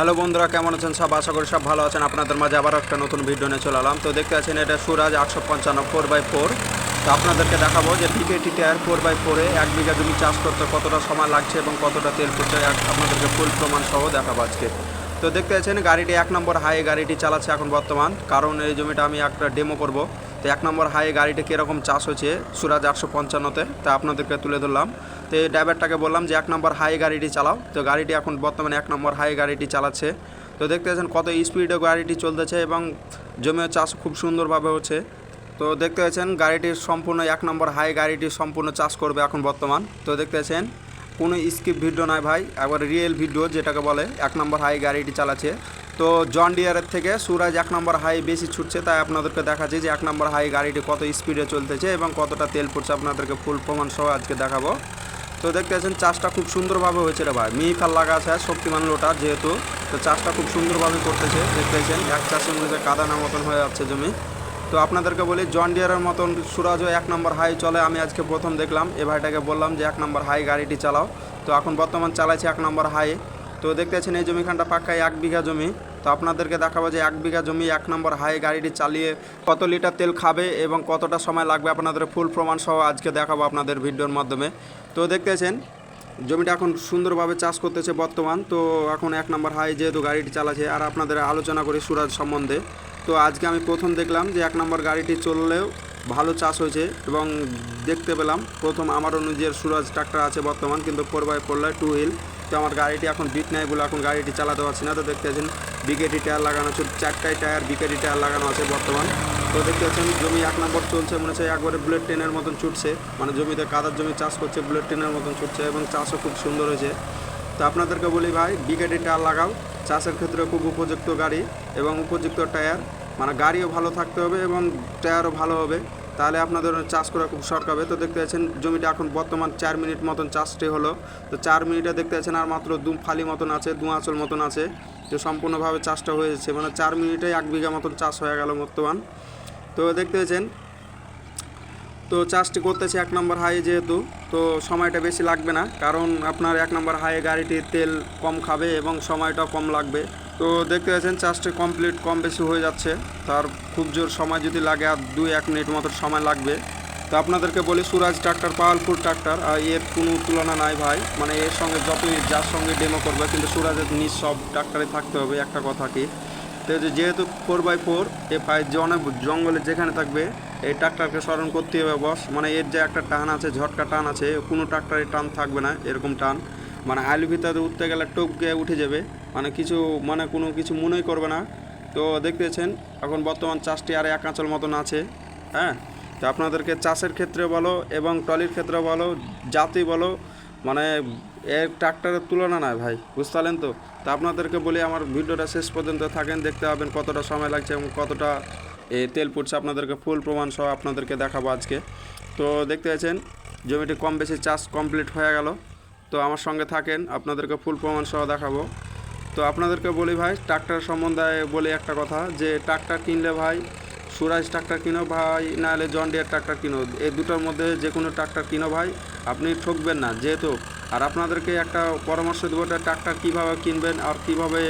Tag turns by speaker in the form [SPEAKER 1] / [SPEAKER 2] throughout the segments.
[SPEAKER 1] Hello বন্ধুরা, কেমন আছেন সব? আশা করি সব ভালো আছেন। আপনাদের মাঝে আবার একটা নতুন ভিডিও নিয়ে চলে এলাম। তো দেখতে আছেন এটা সুরাজ আটশো পঞ্চান্ন ফোর বাই ফোর তো আপনাদেরকে দেখাবো যে বিকেটি টায়ার ফোর বাই ফোরে এক বিঘা জমি চাষ করতে কতটা সময় লাগছে এবং কতটা তেল পড়ছে আপনাদেরকে ফুল প্রমাণ সহ দেখাবো আজকে। তো দেখতে পাচ্ছেন, গাড়িটি এক নম্বর হাই গাড়িটি চালাচ্ছে এখন বর্তমান। কারণ এই জমিটা আমি একটা ডেমো করব। তো এক নম্বর হাই গাড়িটি কীরকম চাষ হচ্ছে সুরাজ আটশো পঞ্চান্নতে। তা আপনাদেরকে তুলে ধরলাম। তো এই ড্রাইভারটাকে বললাম যে, এক নম্বর হাই গাড়িটি চালাও। তো গাড়িটি এখন বর্তমানে এক নম্বর হাই গাড়িটি চালাচ্ছে। তো দেখতে পাচ্ছেন কত স্পিডে গাড়িটি চলতেছে এবং জমির চাষ খুব সুন্দরভাবে হচ্ছে। তো দেখতে পাচ্ছেন গাড়িটির সম্পূর্ণ এক নম্বর হাই গাড়িটি সম্পূর্ণ চাষ করবে এখন বর্তমান। তো দেখতে পাচ্ছেন কোনো স্কিপ ভিডিও নয় ভাই, একবার রিয়েল ভিডিও যেটাকে বলে, এক নম্বর হাই গাড়িটি চালাচ্ছে। তো জন ডিয়ারের থেকে সুরাজ এক নম্বর হাই বেশি ছুটছে, তাই আপনাদেরকে দেখাচ্ছি যে এক নম্বর হাই গাড়িটি কত স্পিডে চলতেছে এবং কতটা তেল পড়ছে আপনাদেরকে ফুল প্রমাণ সহ আজকে দেখাবো। তো দেখতে পাচ্ছেন, চাষটা খুব সুন্দরভাবে হয়েছে রে ভাই। মিহিফাল লাগা আছে, শক্তিমান লোটার যেহেতু, তো চাষটা খুব সুন্দরভাবে করতেছে। দেখতে পাচ্ছেন, এক চাষের মধ্যে কাদানা মতন হয়ে যাচ্ছে জমি। তো আপনাদেরকে বলি, জন ডিয়ারের মতন সুরাজও এক নম্বর হাই চলে। আমি আজকে প্রথম দেখলাম, এ ভাইটাকে বললাম যে, এক নম্বর হাই গাড়িটি চালাও। তো এখন বর্তমান চালাইছে এক নম্বর হাই। তো দেখতে পাচ্ছেন, এই জমিখানটা পাক্কায় এক বিঘা জমি। তো আপনাদেরকে দেখাবো যে এক বিঘা জমি, এক নম্বর হাই গাড়িটি চালিয়ে কত লিটার তেল খাবে এবং কতটা সময় লাগবে আপনাদের ফুল প্রমাণ সহ আজকে দেখাবো আপনাদের ভিডিওর মাধ্যমে। তো দেখতেছেন জমিটা এখন সুন্দরভাবে চাষ করতেছে বর্তমান। তো এখন এক নম্বর হাই যেহেতু গাড়িটি চালাচ্ছে, আর আপনাদের আলোচনা করি সুরাজ সম্বন্ধে। তো আজকে আমি প্রথম দেখলাম যে এক নম্বর গাড়িটি চললেও ভালো চাষ হয়েছে এবং দেখতে পেলাম। প্রথম আমারও নিজের সুরাজ ট্রাক্টর আছে বর্তমান, কিন্তু four by four two wheel তো আমার গাড়িটি এখন বিট নাই বলে এখন গাড়িটি চালাতে পারছি না। তো দেখতে পাচ্ছেন বিকেটি টায়ার লাগানো আছে, চারটায় টায়ার বিকেটি টায়ার লাগানো আছে বর্তমান। তো দেখতে পাচ্ছেন, জমি এক নম্বর চলছে, মনে হচ্ছে একবারে বুলেট ট্রেনের মতন ছুটছে। মানে জমিতে কাদার জমি চাষ করছে বুলেট ট্রেনের মতন ছুটছে এবং চাষও খুব সুন্দর হয়েছে। তো আপনাদেরকে বলি ভাই বিকেটি টায়ার লাগাও। চাষের ক্ষেত্রে খুব উপযুক্ত গাড়ি এবং উপযুক্ত টায়ার মানে গাড়িও ভালো থাকতে হবে এবং টায়ারও ভালো হবে। তাহলে আপনাদের চাষ করা খুব শর্ট হবে। তো দেখতে পাচ্ছেন, জমিটা এখন বর্তমান চার মিনিট মতন চাষটি হলো। তো চার মিনিটে দেখতে পাচ্ছেন আর মাত্র দু ফালি মতন আছে, দু আঁচল মতন আছে। তো সম্পূর্ণভাবে চাষটা হয়েছে। মানে চার মিনিটে এক বিঘা মতন চাষ হয়ে গেল বর্তমান। তো দেখতে পাচ্ছেন, তো চাষটি করতেছে এক নম্বর হাই যেহেতু, তো সময়টা বেশি লাগবে না। কারণ আপনার এক নম্বর হাইয়ে গাড়িটির তেল কম খাবে এবং সময়টাও কম লাগবে। তো দেখতে পাচ্ছেন চাষটি কমপ্লিট কম বেশি হয়ে যাচ্ছে। তার খুব জোর সময় যদি লাগে, আর দুই এক মিনিট মতো সময় লাগবে। তো আপনাদেরকে বলি, সুরাজ ট্রাক্টর, পাওয়ারফুল ট্রাক্টর, আর এর কোনো তুলনা নাই ভাই। মানে এর সঙ্গে যতই, যার সঙ্গে ডেমো করবে, কিন্তু সুরাজের নিজ সব ট্রাক্টরে থাকতে হবে, একটা কথা কি। তো যেহেতু ফোর বাই ফোর এ যে অনেক জঙ্গলে যেখানে থাকবে, এই ট্রাক্টরকে স্মরণ করতে হবে বস মানে এর যে একটা টান আছে, ঝটকা টান আছে, কোনো ট্রাক্টরে টান থাকবে না, এরকম টান। মানে আলু ভিতরে উঠতে গেলে টপকে উঠে যাবে। মানে কিছু মানে কোনো কিছু মনেই করবে না। তো দেখতেছেন, এখন বর্তমান চাষটি আর এক আঁচল মতন আছে হ্যাঁ? তো আপনাদেরকে চাষের ক্ষেত্রে বলো এবং ট্রলির ক্ষেত্রে বলো জাতি বলো মানে এর ট্রাক্টরের তুলনা নয় ভাই বুঝতে পারলেন তো? তা আপনাদেরকে বলি আমার ভিডিওটা শেষ পর্যন্ত থাকেন, দেখতে পাবেন কতটা সময় লাগছে এবং কতটা তেল পড়ছে আপনাদেরকে ফুল প্রমাণ সহ আপনাদেরকে দেখাবো আজকে। তো দেখতে পাচ্ছেন, জমিটি কম বেশি চাষ কমপ্লিট হয়ে গেল। তো আমার সঙ্গে থাকেন, আপনাদেরকে ফুল প্রমাণ সহ দেখাবো। তো আপনাদেরকে বলি ভাই, ট্রাক্টর সম্বন্ধে বলি একটা কথা, যে ট্রাক্টর কিনলে ভাই, সুরাজ ট্রাক্টর কিনো ভাই নাহলে জন ডিয়ার ট্রাক্টর কিনো। এই দুটোর মধ্যে যে কোনো ট্রাক্টর কিনো ভাই, আপনি ঠকবেন না যেহেতু। আর আপনাদেরকে একটা পরামর্শ দেবো এটা ট্রাক্টর কীভাবে কিনবেন আর কীভাবে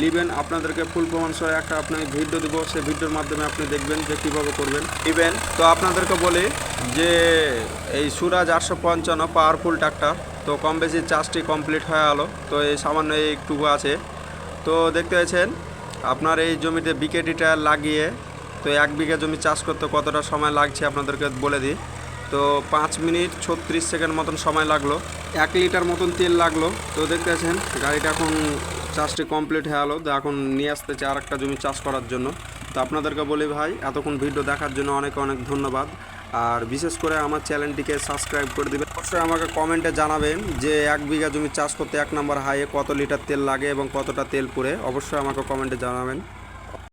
[SPEAKER 1] নেবেন আপনাদেরকে ফুল প্রমাণ সহ একটা আপনি ভিডিও দেবো সেই ভিডিওর মাধ্যমে আপনি দেখবেন যে কীভাবে করবেন। নেবেন তো আপনাদেরকে বলি যে এই সুরাজ আটশো পঞ্চান্ন পাওয়ারফুল ট্রাক্টর তো কম বেশি চাষটি কমপ্লিট হয়ে গেলো। তো এই সামান্য একটুকু আছে। তো দেখতে পাচ্ছেন, আপনার এই জমিতে বিকেটি টায়ার লাগিয়ে, তো এক বিঘা জমি চাষ করতে কতটা সময় লাগছে আপনাদেরকে বলে দিই। তো পাঁচ মিনিট ছত্রিশ সেকেন্ড মতন সময় লাগল। এক লিটার মতন তেল লাগল। তো দেখতে পাচ্ছেন, গাড়িটা এখন চাষটি কমপ্লিট হয়ে গেলো। তো এখন নিয়ে আসতেছে আর একটা জমি চাষ করার জন্য। তো আপনাদেরকে বলি ভাই, এতক্ষণ ভিডিও দেখার জন্য অনেক অনেক ধন্যবাদ। আর বিশেষ করে আমার চ্যানেলটিকে সাবস্ক্রাইব করে দেবেন। অবশ্যই আমাকে কমেন্টে জানাবেন যে এক বিঘা জমি চাষ করতে এক নম্বর হাইয়ে কত লিটার তেল লাগে এবং কতটা তেল পুড়ে। অবশ্যই আমাকে কমেন্টে জানাবেন।